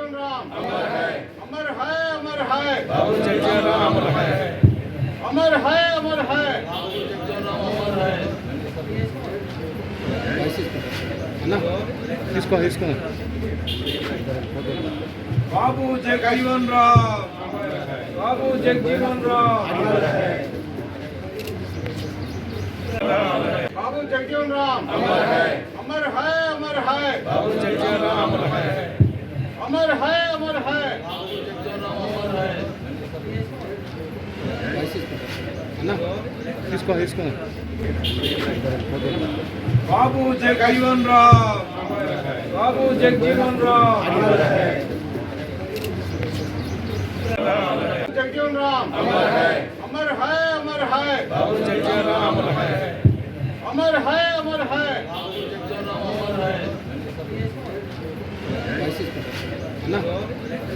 अर्जुन राम अमर है अमर है। अमर है बाबू जगजीवन राम अमर है। अमर है अमर है। बाबू राम अमर है। ना इसको इसको। बाबू जगजीवन राम। बाबू जगजीवन राम। अमर है। बाबू जगजीवन राम। अमर है। अमर है अमर है। बाबू जगजीवन राम अमर है। अमर है अमर है। अमर है बाबू जगजीवन राम। बाबू जगजीवन राम। जगजीवन राम। अमर है अमर है अमर है। अमर है।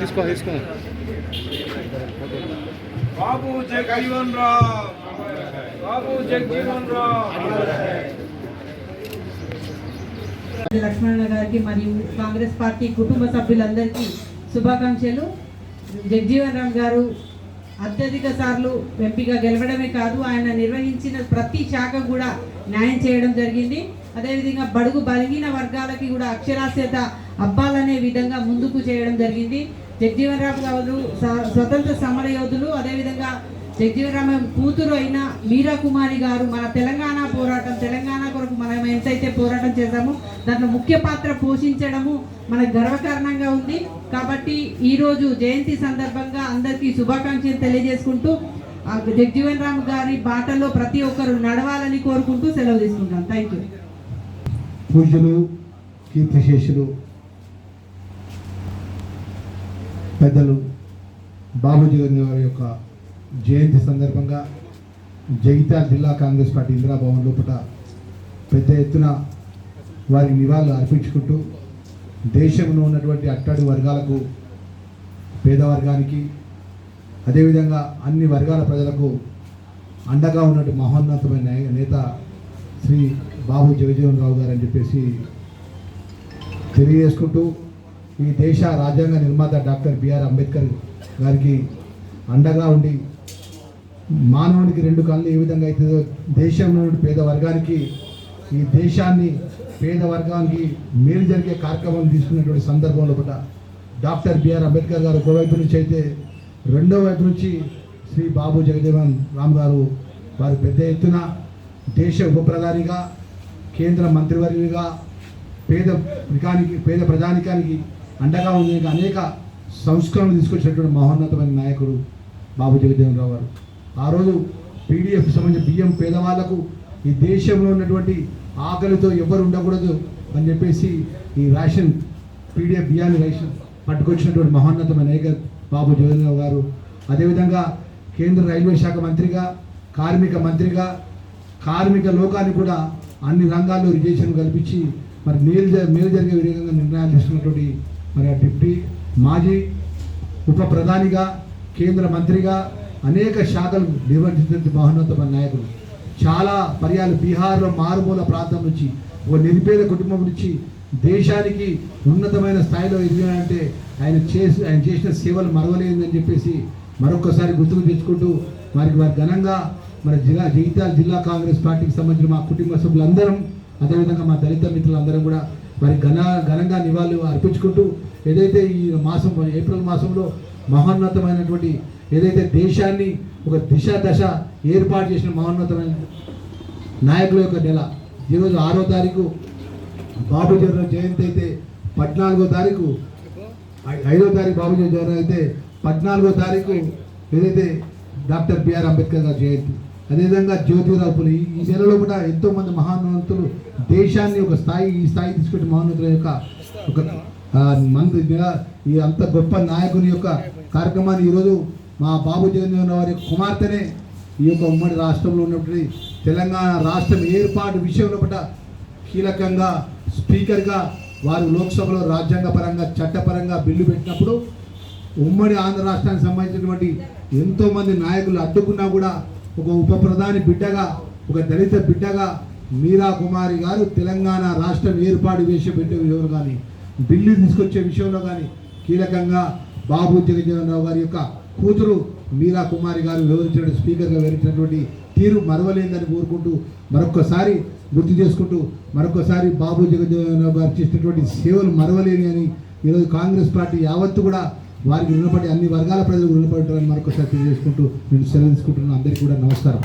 తీసుకో తీసుకో. బాబు జగజీవన్ రామ్. బాబు జగజీవన్ లక్ష్మణ గారికి మరియు కాంగ్రెస్ పార్టీ కుటుంబ సభ్యులందరికీ శుభాకాంక్షలు. జగ్జీవన్ రామ్ గారు అత్యధిక సార్లు ఎంపీగా గెలవడమే కాదు ఆయన నిర్వహించిన ప్రతి శాఖ కూడా న్యాయం చేయడం జరిగింది. అదేవిధంగా బడుగు బలహీన వర్గాలకి కూడా అక్షరాస్యత అబ్బాలనే విధంగా ముందుకు చేయడం జరిగింది. జగ్జీవన్ రామ్ గారు స్వతంత్ర సమర యోధులు అదేవిధంగా జగజీవన్ రామ కూతురు అయిన మీరా కుమారి గారు మన తెలంగాణ పోరాటం తెలంగాణ కొరకు మనం ఎంతైతే పోరాటం చేశామో దాంట్లో ముఖ్య పాత్ర పోషించడము మన గర్వకారణంగా ఉంది. కాబట్టి ఈరోజు జయంతి సందర్భంగా అందరికీ శుభాకాంక్షలు తెలియజేసుకుంటూ ఆ జగజీవన్ రామ్ గారి బాటలో ప్రతి ఒక్కరు నడవాలని కోరుకుంటూ సెలవు తీసుకుంటాం థ్యాంక్ యూ పూజలు కీర్తిశేషులు పెద్దలు బాబు జగన్ గారి యొక్క జయంతి సందర్భంగా జగిత్యాల జిల్లా కాంగ్రెస్ పార్టీ ఇందిరాభవన్ లోపల పెద్ద ఎత్తున వారి నివాళులు అర్పించుకుంటూ దేశంలో ఉన్నటువంటి అట్టడి వర్గాలకు పేదవర్గానికి అదేవిధంగా అన్ని వర్గాల ప్రజలకు అండగా ఉన్నటువంటి మహోన్నతమైన నేత శ్రీ బాబు జగజీవన్ రావు గారు అని చెప్పేసి తెలియజేసుకుంటూ ఈ దేశ రాజ్యాంగ నిర్మాత డాక్టర్ బిఆర్ అంబేద్కర్ గారికి అండగా ఉండి మానవునికి రెండు కళ్ళు ఏ విధంగా అవుతుందో దేశంలో పేద వర్గానికి ఈ దేశాన్ని పేద వర్గానికి మేలు జరిగే కార్యక్రమం తీసుకున్నటువంటి సందర్భంలో కూడా డాక్టర్ బిఆర్ అంబేద్కర్ గారు ఒకవైపు నుంచి అయితే రెండో వైపు నుంచి శ్రీ బాబు జగదేవన్ రామ్ గారు వారు పెద్ద ఎత్తున దేశ ఉప ప్రధానిగా కేంద్ర మంత్రివర్యులుగా పేద ప్రజానికి పేద ప్రజానికానికి అండగా ఉండే అనేక సంస్కరణలు తీసుకొచ్చినటువంటి మహోన్నతమైన నాయకుడు బాబు జగదేవరావు గారు. ఆ రోజు పీడిఎఫ్ సంబంధించిన బియ్యం పేదవాళ్ళకు ఈ దేశంలో ఉన్నటువంటి ఆకలితో ఎవరు ఉండకూడదు అని చెప్పేసి ఈ రేషన్ పీడిఎఫ్ బియ్యాన్ని రేషన్ పట్టుకొచ్చినటువంటి మహోన్నతమైన నాయక బాబు జగదేవరావు గారు. అదేవిధంగా కేంద్ర రైల్వే శాఖ మంత్రిగా కార్మిక మంత్రిగా కార్మిక లోకాన్ని కూడా అన్ని రంగాల్లో రిజర్వేషన్ కల్పించి మరి మేలు మేలు జరిగే విధంగా నిర్ణయాలు తీసుకున్నటువంటి మరి ఆ డిప్యూటీ మాజీ ఉప ప్రధానిగా కేంద్ర మంత్రిగా అనేక శాఖలు నిర్వహించినటువంటి మహోన్నతమైన నాయకులు. చాలా పర్యాలు బీహార్లో మారుమూల ప్రాంతం నుంచి ఒక నిరుపేద కుటుంబం నుంచి దేశానికి ఉన్నతమైన స్థాయిలో ఎదిగినంటే ఆయన చేసి ఆయన చేసిన సేవలు మరవలేదని చెప్పేసి మరొకసారి గుర్తుకు తెచ్చుకుంటూ వారికి వారి ఘనంగా మన జిల్లా జగిత్యాల జిల్లా కాంగ్రెస్ పార్టీకి సంబంధించిన మా కుటుంబ సభ్యులందరం అదేవిధంగా మా దళిత మిత్రులందరం కూడా వారి ఘన ఘనంగా నివాళులు అర్పించుకుంటూ ఏదైతే ఈ మాసం ఏప్రిల్ మాసంలో మహోన్నతమైనటువంటి ఏదైతే దేశాన్ని ఒక దిశ దశ ఏర్పాటు చేసిన మహోన్నతమైన నాయకుల యొక్క నెల ఈరోజు ఆరో తారీఖు బాబు జగన్ జయంతి అయితే పద్నాలుగో తారీఖు ఐదో తారీఖు బాబు జగన్ అయితే పద్నాలుగో తారీఖు ఏదైతే డాక్టర్ బిఆర్ అంబేద్కర్ గారి జయంతి. అదేవిధంగా జ్యోతిరావు పులి ఈ- నెలలో కూడా ఎంతోమంది మహానవంతులు దేశాన్ని ఒక స్థాయి ఈ స్థాయి తీసుకుంటే మహానవంతుల యొక్క ఒక మంది ఈ అంత గొప్ప నాయకుని యొక్క కార్యక్రమాన్ని ఈరోజు మా బాబు జగన్ వారి కుమార్తెనే ఈ యొక్క ఉమ్మడి రాష్ట్రంలో ఉన్నటువంటి తెలంగాణ రాష్ట్రం ఏర్పాటు విషయంలో కూడా కీలకంగా స్పీకర్గా వారు లోక్సభలో రాజ్యాంగపరంగా చట్టపరంగా బిల్లు పెట్టినప్పుడు ఉమ్మడి ఆంధ్ర రాష్ట్రానికి సంబంధించినటువంటి ఎంతోమంది నాయకులు అడ్డుకున్నా కూడా ఒక ఉప ప్రధాని బిడ్డగా ఒక దళిత బిడ్డగా మీరా కుమారి గారు తెలంగాణ రాష్ట్రం ఏర్పాటు చేసే బిడ్డ విషయంలో కానీ బిల్లు తీసుకొచ్చే విషయంలో కానీ కీలకంగా బాబు జగజ్జీవనరావు గారి యొక్క కూతురు మీరా కుమారి గారు వివరించిన స్పీకర్గా వివరించినటువంటి తీరు మరవలేదని కోరుకుంటూ మరొక్కసారి గుర్తు చేసుకుంటూ మరొకసారి బాబు జగజ్జీవనరావు గారు చేసినటువంటి సేవలు మరవలేని అని ఈరోజు కాంగ్రెస్ పార్టీ యావత్తు కూడా వారికి రుణపడి అన్ని వర్గాల ప్రజలకు రుణపడటాన్ని మరొకసారి తెలియజేసుకుంటూ నేను సెలవు తీసుకుంటున్నాను. అందరికీ కూడా నమస్కారం.